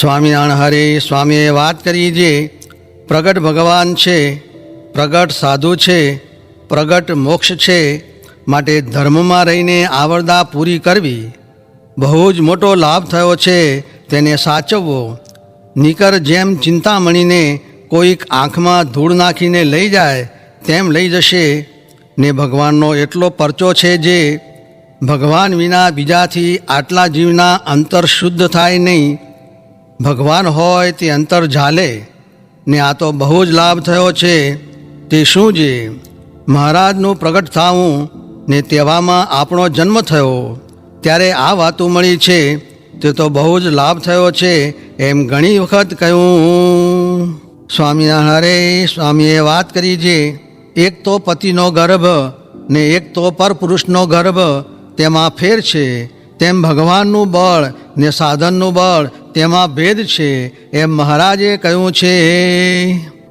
સ્વામિનારાયણ હરે સ્વામીએ વાત કરી જે પ્રગટ ભગવાન છે, પ્રગટ સાધુ છે, પ્રગટ મોક્ષ છે, માટે ધર્મમાં રહીને આવરદા પૂરી કરવી, બહુ જ મોટો લાભ થયો છે, તેને સાચવવો. નિકર જેમ ચિંતામણીને કોઈક આંખમાં ધૂળ નાખીને લઈ જાય, તેમ લઈ જશે. ને ભગવાનનો એટલો પરચો છે જે ભગવાન વિના બીજાથી આટલા જીવના અંતર શુદ્ધ થાય નહીં. ભગવાન હોય તે અંતર ઝાલે, ને આ તો બહુ જ લાભ થયો છે. તે શું છે મહારાજનું પ્રગટ થવું ને તેવામાં આપણો જન્મ થયો. ત્યારે આ વાતો મળી છે, તે તો બહુ જ લાભ થયો છે, એમ ઘણી વખત કહ્યું. સ્વામિનારાયણ હરે, સ્વામીએ વાત કરી છે એક તો પતિનો ગર્ભ, ને એક તો પરપુરુષનો ગર્ભ, તેમાં ફેર છે. તેમ ભગવાનનું બળ, ને સાધનનું બળ તેમાં ભેદ છે એમ મહારાજે કહ્યું છે.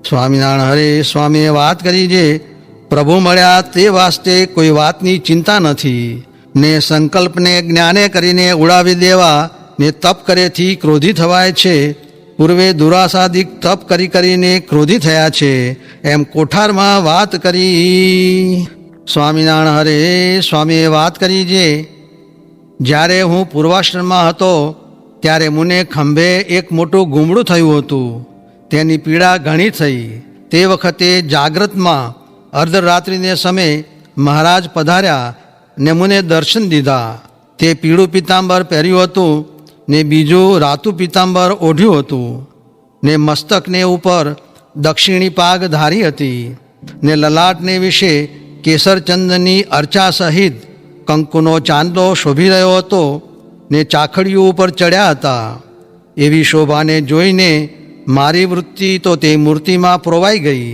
સ્વામિનારાયણ હરે સ્વામીએ વાત કરી જે, પ્રભુ મળ્યા તે વાસ્તે કોઈ વાતની ચિંતા નથી. ને સંકલ્પને જ્ઞાને કરીને ઉડાવી દેવા, ને તપ કરેથી ક્રોધી થવાય છે. પૂર્વે દુરાસાદિક તપ કરી કરીને ક્રોધી થયા છે. એમ કોઠારમાં વાત કરી. સ્વામિનારાયણ હરે સ્વામીએ વાત કરી જે, જ્યારે હું પૂર્વાશ્રમમાં હતો ત્યારે મને ખંભે એક મોટું ગુમડું થયું હતું. તેની પીડા ઘણી થઈ. તે વખતે જાગ્રતમાં અર્ધરાત્રિને સમયે મહારાજ પધાર્યા ને મને દર્શન દીધા. તે પીળું પિતાંબર પહેર્યું હતું ને બીજું રાતું પીતાંબર ઓઢ્યું હતું ને મસ્તકને ઉપર દક્ષિણી પાગ ધારી હતી ને લલાટને વિશે કેસરચંદની અર્ચા સહિત કંકુનો ચાંદલો શોભી રહ્યો હતો. ને ચાખડીઓ ઉપર ચડ્યા હતા. એવી શોભાને જોઈને મારી વૃત્તિ તો તે મૂર્તિમાં પ્રોવાઈ ગઈ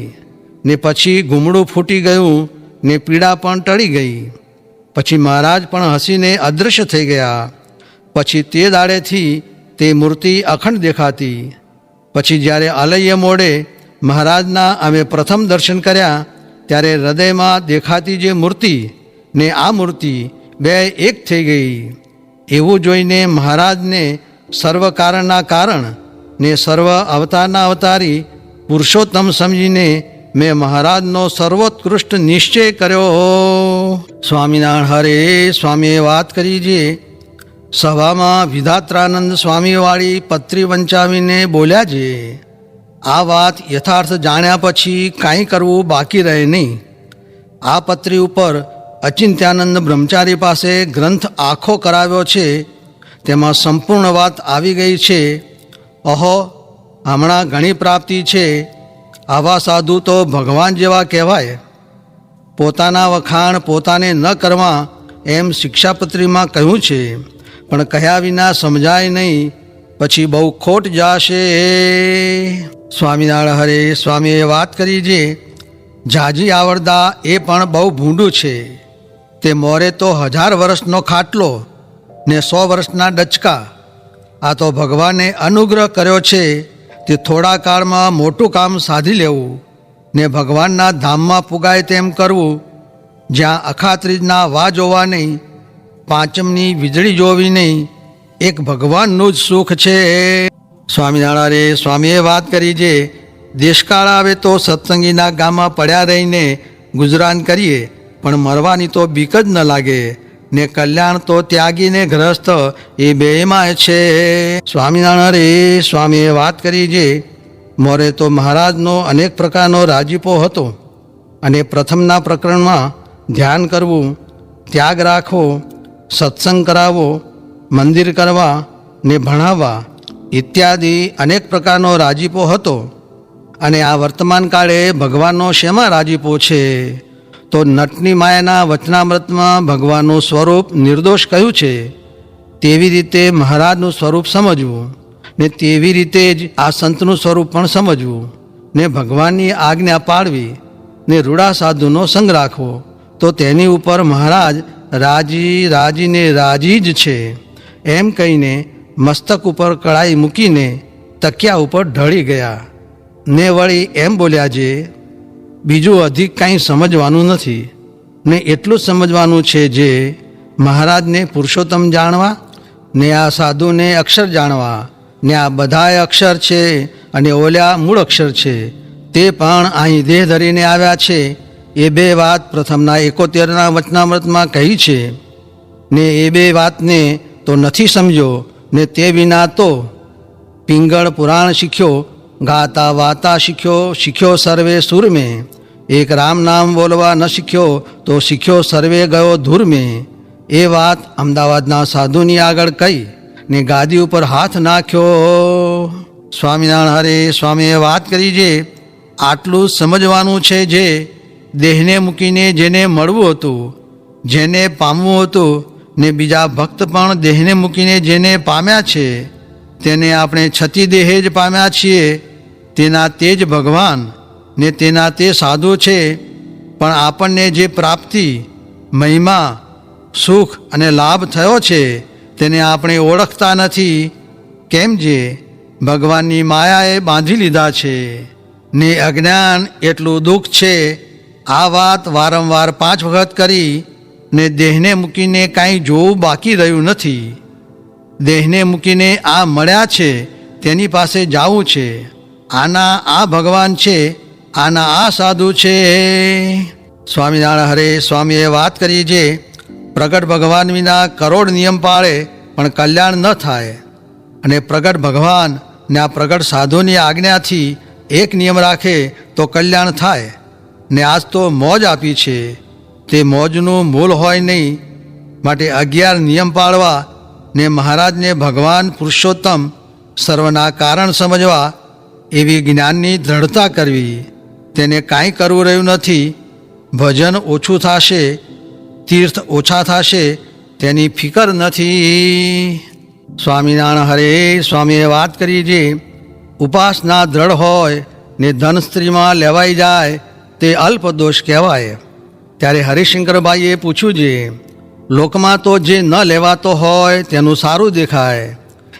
ને પછી ઘૂમડું ફૂટી ગયું ને પીડા પણ ટળી ગઈ. પછી મહારાજ પણ હસીને અદૃશ્ય થઈ ગયા. પછી તે દાડેથી તે મૂર્તિ અખંડ દેખાતી. પછી જ્યારે અલય્ય મોડે મહારાજના અમે પ્રથમ દર્શન કર્યા, ત્યારે હૃદયમાં દેખાતી જે મૂર્તિ ને આ મૂર્તિ બે એક થઈ ગઈ. એવું જોઈને મહારાજને સર્વ કારણના કારણ ને સર્વ અવતારના અવતારી પુરુષોત્તમ સમજીને મેં મહારાજનો સર્વોત્કૃષ્ટ નિશ્ચય કર્યો. સ્વામિનારાયણ હરે, સ્વામીએ વાત કરી છે સભામાં વિધાત્રાનંદ સ્વામીવાળી પત્રી વંચાવીને બોલ્યા છે આ વાત યથાર્થ જાણ્યા પછી કાંઈ કરવું બાકી રહે નહીં. આ પત્રી ઉપર અચિંત્યાનંદ બ્રહ્મચારી પાસે ગ્રંથ આખો કરાવ્યો છે, તેમાં સંપૂર્ણ વાત આવી ગઈ છે, અહો, હમણાં ઘણી પ્રાપ્તિ છે, આવા સાધુ તો ભગવાન જેવા કહેવાય. પોતાના વખાણ પોતાને ન કરવા એમ શિક્ષાપત્રીમાં કહ્યું છે, પણ કહ્યા વિના સમજાય નહીં, પછી બહુ ખોટ જાશે. સ્વામિનારાયણ, હરે સ્વામીએ વાત કરી જે જાજી આવડતા, એ પણ બહુ ભૂંડું છે. તે મોરે તો હજાર વર્ષનો ખાટલો ને સો વર્ષના ડચકા. આ તો ભગવાને અનુગ્રહ કર્યો છે તે થોડા કાળમાં મોટું કામ સાધી લેવું ને ભગવાનના ધામમાં પુગાય તેમ કરવું. જ્યાં અખાત્રીજના વા જોવા નહીં, પાંચમની વીજળી જોવી નહીં, એક ભગવાનનું જ સુખ છે. સ્વામિનારાયણે સ્વામીએ વાત કરી જે, દેશકાળ આવે તો સત્સંગીના ગામમાં પડ્યા રહીને ગુજરાન કરીએ. પણ મરવાની તો બીક જ ન લાગે. ને કલ્યાણ તો ત્યાગીને ગ્રસ્ત એ બેમાં છે. સ્વામિનારાયણ રે સ્વામીએ વાત કરી જે, મોરે તો મહારાજનો અનેક પ્રકારનો રાજીપો હતો અને પ્રથમના પ્રકરણમાં ધ્યાન કરવું, ત્યાગ રાખવો, સત્સંગ કરાવવો, મંદિર કરવા ને ભણાવવા ઇત્યાદિ અનેક પ્રકારનો રાજીપો હતો. અને આ વર્તમાન કાળે ભગવાનનો શેમાં રાજીપો છે? તો નટની માયાના વચનામૃતમાં ભગવાનનું સ્વરૂપ નિર્દોષ કહ્યું છે? તેવી રીતે મહારાજનું સ્વરૂપ સમજવું ને તેવી રીતે જ આ સંતનું સ્વરૂપ પણ સમજવું ને ભગવાનની આજ્ઞા પાળવી ને રૂડા સાધુનો સંગ રાખવો. તો તેની ઉપર મહારાજ રાજી રાજીને રાજી જ છે. એમ કહીને મસ્તક ઉપર કળાઈ મૂકીને તકિયા ઉપર ઢળી ગયા. ને વળી એમ બોલ્યા જે બીજું અધિક કાંઈ સમજવાનું નથી. ને એટલું જ સમજવાનું છે જે, મહારાજને પુરુષોત્તમ જાણવા, ને આ સાધુને અક્ષર જાણવા, ને આ બધાય અક્ષર છે અને ઓલ્યા મૂળ અક્ષર છે. તે પણ અહીં દેહ ધરીને આવ્યા છે. એ બે વાત પ્રથમના એકોતેરના વચનામૃતમાં કહી છે. ને એ બે વાતને તો નથી સમજ્યો, ને તે વિના તો પિંગળ પુરાણ શીખ્યો, ગાતા વાતા શીખ્યો શીખ્યો સર્વે સુર એક રામ નામ બોલવા ન શીખ્યો તો શીખ્યો સર્વે ગયો ધૂર મેં એ વાત અમદાવાદના સાધુની આગળ કહી ને ગાદી ઉપર હાથ નાખ્યો. સ્વામિનારાયણ હરે સ્વામીએ વાત કરી જે, આટલું સમજવાનું છે જે, દેહને મૂકીને જેને મળવું હતું, જેને પામવું હતું ને બીજા ભક્ત પણ દેહને મૂકીને જેને પામ્યા છે, તેને આપણે છતી દેહે જ પામ્યા છીએ, તેના તે જ ભગવાન ને તેના તે સાધુ છે, પણ આપણને જે પ્રાપ્તિ, મહિમા, સુખ અને લાભ થયો છે, તેને આપણે ઓળખતા નથી. કેમ જે? ભગવાનની માયાએ બાંધી લીધા છે. ને અજ્ઞાન એટલું દુઃખ છે. આ વાત વારંવાર પાંચ વખત કરી, ને દેહને મૂકીને કાંઈ જોવું બાકી રહ્યું નથી. દેહને મૂકીને આ મળ્યા છે, તેની પાસે જાવું છે. આના આ ભગવાન છે આના આ સાધુ છે. સ્વામિનારાયણ હરે સ્વામીએ વાત કરી જે પ્રગટ ભગવાન વિના કરોડ નિયમ પાળે પણ કલ્યાણ ન થાય. અને પ્રગટ ભગવાન ને આ પ્રગટ સાધુની આજ્ઞાથી એક નિયમ રાખે તો કલ્યાણ થાય. ને આજ તો મોજ આપી છે. તે મોજનું મૂળ હોય નહીં. માટે અગિયાર નિયમ પાળવા ને મહારાજને ભગવાન પુરુષોત્તમ સર્વના કારણ સમજવા એવી જ્ઞાનની દ્રઢતા કરવી. તેને કાંઈ કરવું રહ્યું નથી. ભજન ઓછું થશે, તીર્થ ઓછા થશે, તેની ફિકર નથી. સ્વામિનારાયણ હરે, સ્વામીએ વાત કરી જે ઉપાસના દ્રઢ હોય ને ધન સ્ત્રીમાં લેવાઈ જાય, તે અલ્પ દોષ કહેવાય. ત્યારે હરિશંકરભાઈએ પૂછ્યું છે લોકમાં તો જે ન લેવાતો હોય, તેનું સારું દેખાય.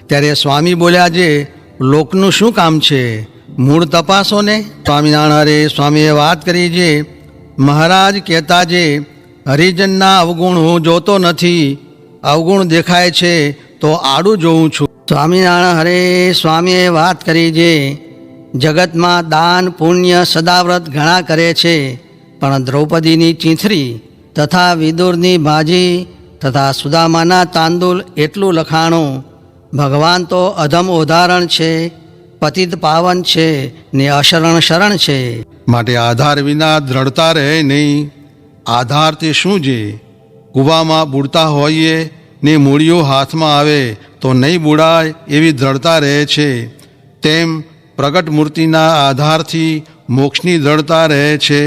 ત્યારે સ્વામી બોલ્યા જે, લોકનું શું કામ છે? મૂળ તપાસો ને સ્વામિનારાયણ હરે સ્વામીએ વાત કરી છે મહારાજ કહેતા જે, હરિજનના અવગુણ હું જોતો નથી, અવગુણ દેખાય છે તો આડું જોઉં છું. સ્વામિનારાયણ હરે સ્વામીએ વાત કરી છે જગતમાં દાન પુણ્ય સદાવ્રત ઘણા કરે છે, પણ દ્રૌપદીની ચીંથરી તથા વિદુરની ભાજી તથા સુદામાના તાંદુલ એટલું લખાણું, ભગવાન તો અધમ ઉદાહરણ છે પતિત પાવન છે, ને અશરણ શરણ છે. માટે આધાર વિના દ્રઢતા રહે નહીં. આધાર તે શું છે કૂવામાં બુડતા હોઈએ ને મૂળીઓ હાથમાં આવે તો નહીં બુડાય એવી દ્રઢતા રહે છે. તેમ પ્રગટ મૂર્તિના આધારથી મોક્ષની દ્રઢતા રહે છે.